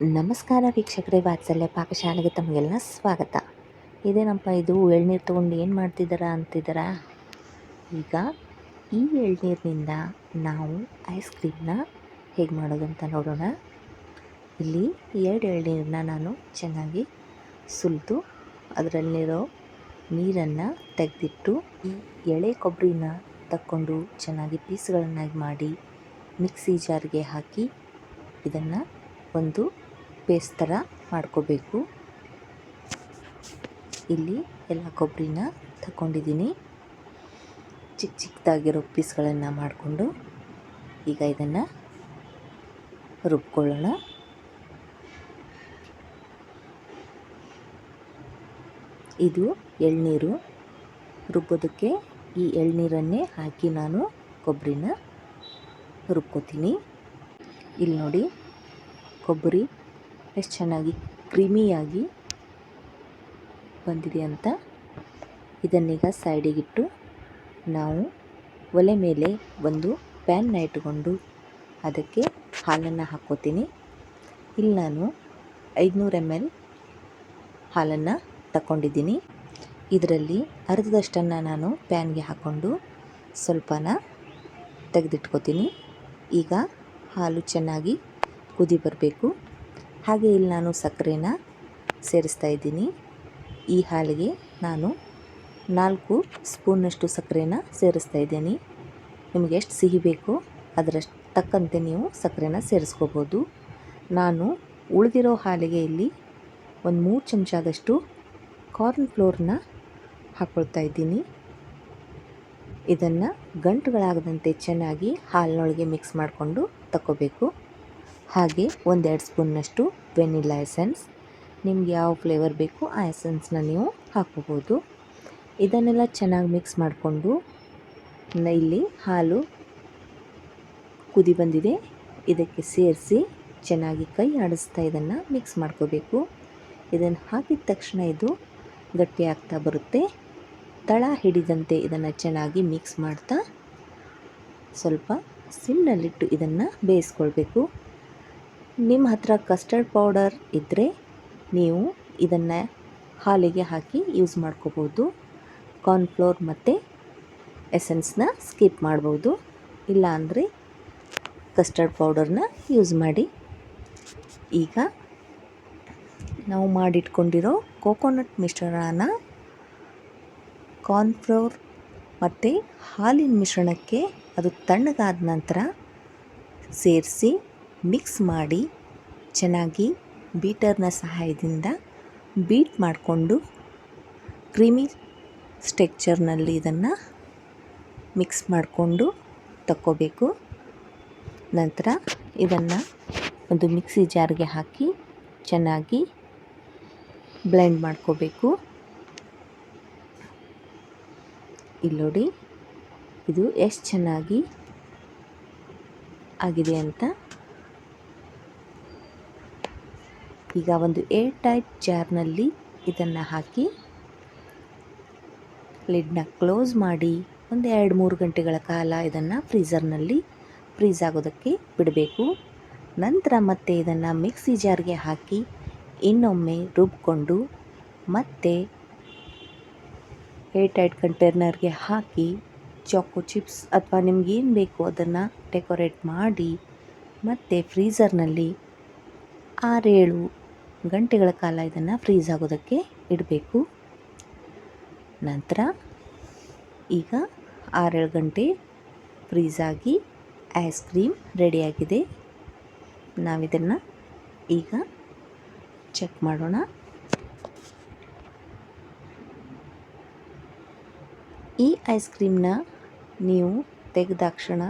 ನಮಸ್ಕಾರ ವೀಕ್ಷಕರೇ, ವಾತ್ಸಲ್ಯ ಪಾಕಶಾಲೆಗೆ ತಮಗೆಲ್ಲ ಸ್ವಾಗತ. ಇದೇನಪ್ಪ ಇದು ಎಳ್ನೀರು ತೊಗೊಂಡು ಏನು ಮಾಡ್ತಿದ್ದಾರಾ ಅಂತಿದ್ದಾರಾ ಈಗ ಈ ಎಳ್ನೀರಿನಿಂದ ನಾವು ಐಸ್ ಕ್ರೀಮ್ನ ಹೇಗೆ ಮಾಡೋದಂತ ನೋಡೋಣ. ಇಲ್ಲಿ ಎರಡು ಎಳ್ನೀರನ್ನ ನಾನು ಚೆನ್ನಾಗಿ ಸುಲಿದು ಅದರಲ್ಲಿರೋ ನೀರನ್ನು ತೆಗೆದಿಟ್ಟು ಈ ಎಳೆ ಕೊಬ್ಬರಿನ ತಕ್ಕೊಂಡು ಚೆನ್ನಾಗಿ ಪೀಸ್ಗಳನ್ನಾಗಿ ಮಾಡಿ ಮಿಕ್ಸಿ ಜಾರ್ಗೆ ಹಾಕಿ ಇದನ್ನು ಒಂದು ಪೇಸ್ಟ್ ಥರ ಮಾಡ್ಕೋಬೇಕು. ಇಲ್ಲಿ ಎಲ್ಲ ಕೊಬ್ಬರಿನ ತಗೊಂಡಿದ್ದೀನಿ ಚಿಕ್ಕ ಚಿಕ್ಕದಾಗಿರೋ ಪೀಸ್ಗಳನ್ನು ಮಾಡಿಕೊಂಡು ಈಗ ಇದನ್ನು ರುಬ್ಕೊಳ್ಳೋಣ. ಇದು ಎಳ್ನೀರು. ರುಬ್ಬೋದಕ್ಕೆ ಈ ಎಳ್ನೀರನ್ನೇ ಹಾಕಿ ನಾನು ಕೊಬ್ಬರಿನ ರುಬ್ಕೋತೀನಿ. ಇಲ್ಲಿ ನೋಡಿ ಕೊಬ್ಬರಿ ಎಷ್ಟು ಚೆನ್ನಾಗಿ ಕ್ರಿಮಿಯಾಗಿ ಬಂದಿದೆ ಅಂತ ಇದನ್ನೀಗ ಸೈಡಿಗಿಟ್ಟು ನಾವು ಒಲೆ ಮೇಲೆ ಒಂದು ಪ್ಯಾನ್ನ ಇಟ್ಟುಕೊಂಡು ಅದಕ್ಕೆ ಹಾಲನ್ನು ಹಾಕ್ಕೋತೀನಿ. ಇಲ್ಲಿ ನಾನು ಐದುನೂರು ಎಂ ಎಲ್ ಹಾಲನ್ನು ತಗೊಂಡಿದ್ದೀನಿ ಇದರಲ್ಲಿ ಅರ್ಧದಷ್ಟನ್ನು ನಾನು ಪ್ಯಾನ್ಗೆ ಹಾಕ್ಕೊಂಡು ಸ್ವಲ್ಪನ ತೆಗೆದಿಟ್ಕೋತೀನಿ. ಈಗ ಹಾಲು ಚೆನ್ನಾಗಿ ಕುದಿ ಬರಬೇಕು. ಹಾಗೆ ಇಲ್ಲಿ ನಾನು ಸಕ್ಕರೆನ ಸೇರಿಸ್ತಾ ಇದ್ದೀನಿ. ಈ ಹಾಲಿಗೆ ನಾನು ನಾಲ್ಕು ಸ್ಪೂನ್ನಷ್ಟು ಸಕ್ಕರೆನ ಸೇರಿಸ್ತಾ ಇದ್ದೀನಿ. ನಿಮಗೆ ಎಷ್ಟು ಸಿಹಿ ಬೇಕೋ ಅದರಷ್ಟು ತಕ್ಕಂತೆ ನೀವು ಸಕ್ಕರೆನ ಸೇರಿಸ್ಕೋಬೋದು. ನಾನು ಉಳಿದಿರೋ ಹಾಲಿಗೆ ಇಲ್ಲಿ ಒಂದು ಮೂರು ಚಮಚದಷ್ಟು ಕಾರ್ನ್ ಫ್ಲೋರ್ನ ಹಾಕ್ಕೊಳ್ತಾ ಇದ್ದೀನಿ. ಇದನ್ನು ಗಂಟುಗಳಾಗದಂತೆ ಚೆನ್ನಾಗಿ ಹಾಲಿನೊಳಗೆ ಮಿಕ್ಸ್ ಮಾಡಿಕೊಂಡು ತಗೋಬೇಕು ಹಾಗೆ ಒಂದೆರಡು ಸ್ಪೂನ್ನಷ್ಟು ವೆನಿಲಾ ಎಸೆನ್ಸ್. ನಿಮ್ಗೆ ಯಾವ ಫ್ಲೇವರ್ ಬೇಕು ಆ ಎಸೆನ್ಸ್ನ ನೀವು ಹಾಕೋಬೋದು ಇದನ್ನೆಲ್ಲ ಚೆನ್ನಾಗಿ ಮಿಕ್ಸ್ ಮಾಡಿಕೊಂಡು ಇಲ್ಲಿ ಹಾಲು ಕುದಿ ಬಂದಿದೆ. ಇದಕ್ಕೆ ಸೇರಿಸಿ ಚೆನ್ನಾಗಿ ಕೈ ಆಡಿಸ್ತಾ ಇದನ್ನು ಮಿಕ್ಸ್ ಮಾಡ್ಕೋಬೇಕು. ಇದನ್ನು ಹಾಕಿದ ತಕ್ಷಣ ಇದು ಗಟ್ಟಿ ಆಗ್ತಾ ಬರುತ್ತೆ. ತಳ ಹಿಡಿದಂತೆ ಇದನ್ನು ಚೆನ್ನಾಗಿ ಮಿಕ್ಸ್ ಮಾಡ್ತಾ ಸ್ವಲ್ಪ ಸಿಮ್ನಲ್ಲಿಟ್ಟು ಇದನ್ನು ಬೇಯಿಸ್ಕೊಳ್ಬೇಕು. ನಿಮ್ಮ ಹತ್ರ ಕಸ್ಟರ್ಡ್ ಪೌಡರ್ ಇದ್ದರೆ ನೀವು ಇದನ್ನು ಹಾಲಿಗೆ ಹಾಕಿ ಯೂಸ್ ಮಾಡ್ಕೋಬೋದು. ಕಾರ್ನ್ಫ್ಲೋರ್ ಮತ್ತು ಎಸೆನ್ಸ್ನ ಸ್ಕಿಪ್ ಮಾಡ್ಬೋದು. ಇಲ್ಲ ಅಂದರೆ ಕಸ್ಟರ್ಡ್ ಪೌಡರ್ನ ಯೂಸ್ ಮಾಡಿ. ಈಗ ನಾವು ಮಾಡಿಟ್ಕೊಂಡಿರೋ ಕೋಕೋನಟ್ ಮಿಶ್ರಣನ ಕಾರ್ನ್ಫ್ಲೋರ್ ಮತ್ತು ಹಾಲಿನ ಮಿಶ್ರಣಕ್ಕೆ ಅದು ತಣ್ಣಗಾದ ನಂತರ ಸೇರಿಸಿ ಮಿಕ್ಸ್ ಮಾಡಿ ಚೆನ್ನಾಗಿ ಬೀಟರ್ನ ಸಹಾಯದಿಂದ ಬೀಟ್ ಮಾಡಿಕೊಂಡು ಕ್ರೀಮಿ ಸ್ಟ್ರಕ್ಚರ್ನಲ್ಲಿ ಇದನ್ನು ಮಿಕ್ಸ್ ಮಾಡಿಕೊಂಡು ತಕ್ಕೋಬೇಕು. ನಂತರ ಇದನ್ನು ಒಂದು ಮಿಕ್ಸಿ ಜಾರ್ಗೆ ಹಾಕಿ ಚೆನ್ನಾಗಿ ಬ್ಲೆಂಡ್ ಮಾಡ್ಕೋಬೇಕು. ಇಲ್ಲೋಡಿ ಇದು ಎಷ್ಟು ಚೆನ್ನಾಗಿ ಆಗಿದೆ ಅಂತ ಈಗ ಒಂದು ಏರ್ ಟೈಟ್ ಜಾರ್ನಲ್ಲಿ ಇದನ್ನು ಹಾಕಿ ಲಿಡ್ನ ಕ್ಲೋಸ್ ಮಾಡಿ, ಒಂದು ಎರಡು ಮೂರು ಗಂಟೆಗಳ ಕಾಲ ಇದನ್ನು ಫ್ರೀಝರ್ನಲ್ಲಿ ಫ್ರೀಸ್ ಆಗೋದಕ್ಕೆ ಬಿಡಬೇಕು. ನಂತರ ಮತ್ತೆ ಇದನ್ನು ಮಿಕ್ಸಿ ಜಾರ್ಗೆ ಹಾಕಿ, ಇನ್ನೊಮ್ಮೆ ರುಬ್ಕೊಂಡು ಮತ್ತೆ ಏರ್ ಟೈಟ್ ಕಂಟೈನರ್ಗೆ ಹಾಕಿ ಚಾಕೋ ಚಿಪ್ಸ್ ಅಥವಾ ನಿಮ್ಗೇನು ಬೇಕು ಅದನ್ನು ಡೆಕೋರೇಟ್ ಮಾಡಿ, ಮತ್ತು ಫ್ರೀಝರ್ನಲ್ಲಿ ಆರೇಳು ಗಂಟೆಗಳ ಕಾಲ ಇದನ್ನು ಫ್ರೀಸ್ ಆಗೋದಕ್ಕೆ ಇಡಬೇಕು. ನಂತರ ಈಗ ಆರೇಳು ಗಂಟೆ ಫ್ರೀಸ್ ಆಗಿ ಐಸ್ ಕ್ರೀಮ್ ರೆಡಿಯಾಗಿದೆ ನಾವಿದನ್ನು ಈಗ ಚೆಕ್ ಮಾಡೋಣ. ಈ ಐಸ್ ಕ್ರೀಮ್ನ ನೀವು ತೆಗೆದಾಕ್ಷಣ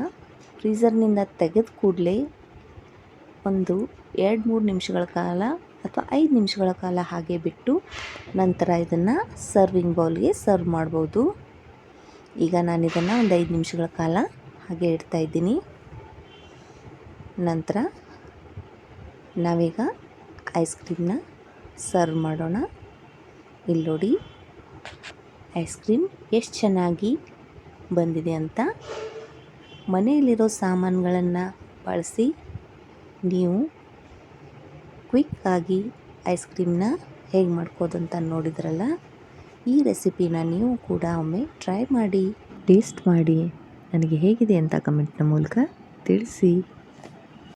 ಫ್ರೀಸರ್ನಿಂದ ತೆಗೆದ ಕೂಡಲೇ ಒಂದು ಎರಡು ಮೂರು ನಿಮಿಷಗಳ ಕಾಲ ಅಥವಾ ಐದು ನಿಮಿಷಗಳ ಕಾಲ ಹಾಗೆ ಬಿಟ್ಟು ನಂತರ ಇದನ್ನು ಸರ್ವಿಂಗ್ ಬೌಲ್ಗೆ ಸರ್ವ್ ಮಾಡ್ಬೋದು. ಈಗ ನಾನು ಇದನ್ನು ಒಂದು ಐದು ನಿಮಿಷಗಳ ಕಾಲ ಹಾಗೆ ಇಡ್ತಾ ಇದ್ದೀನಿ. ನಂತರ ನಾವೀಗ ಐಸ್ ಕ್ರೀಮ್ನ ಸರ್ವ್ ಮಾಡೋಣ. ಇಲ್ಲಿ ನೋಡಿ ಐಸ್ ಕ್ರೀಮ್ ಎಷ್ಟು ಚೆನ್ನಾಗಿ ಬಂದಿದೆ ಅಂತ. ಮನೆಯಲ್ಲಿರೋ ಸಾಮಾನುಗಳನ್ನು ಬಳಸಿ ನೀವು ಕ್ವಿಕ್ಕಾಗಿ ಐಸ್ ಕ್ರೀಮ್ನ ಹೇಗೆ ಮಾಡ್ಕೋದು ಅಂತ ನೋಡಿದ್ರಲ್ಲ, ಈ ರೆಸಿಪಿನ ನೀವು ಕೂಡ ಒಮ್ಮೆ ಟ್ರೈ ಮಾಡಿ, ಟೇಸ್ಟ್ ಮಾಡಿ. ನನಗೆ ಹೇಗಿದೆ ಅಂತ ಕಮೆಂಟ್ನ ಮೂಲಕ ತಿಳಿಸಿ.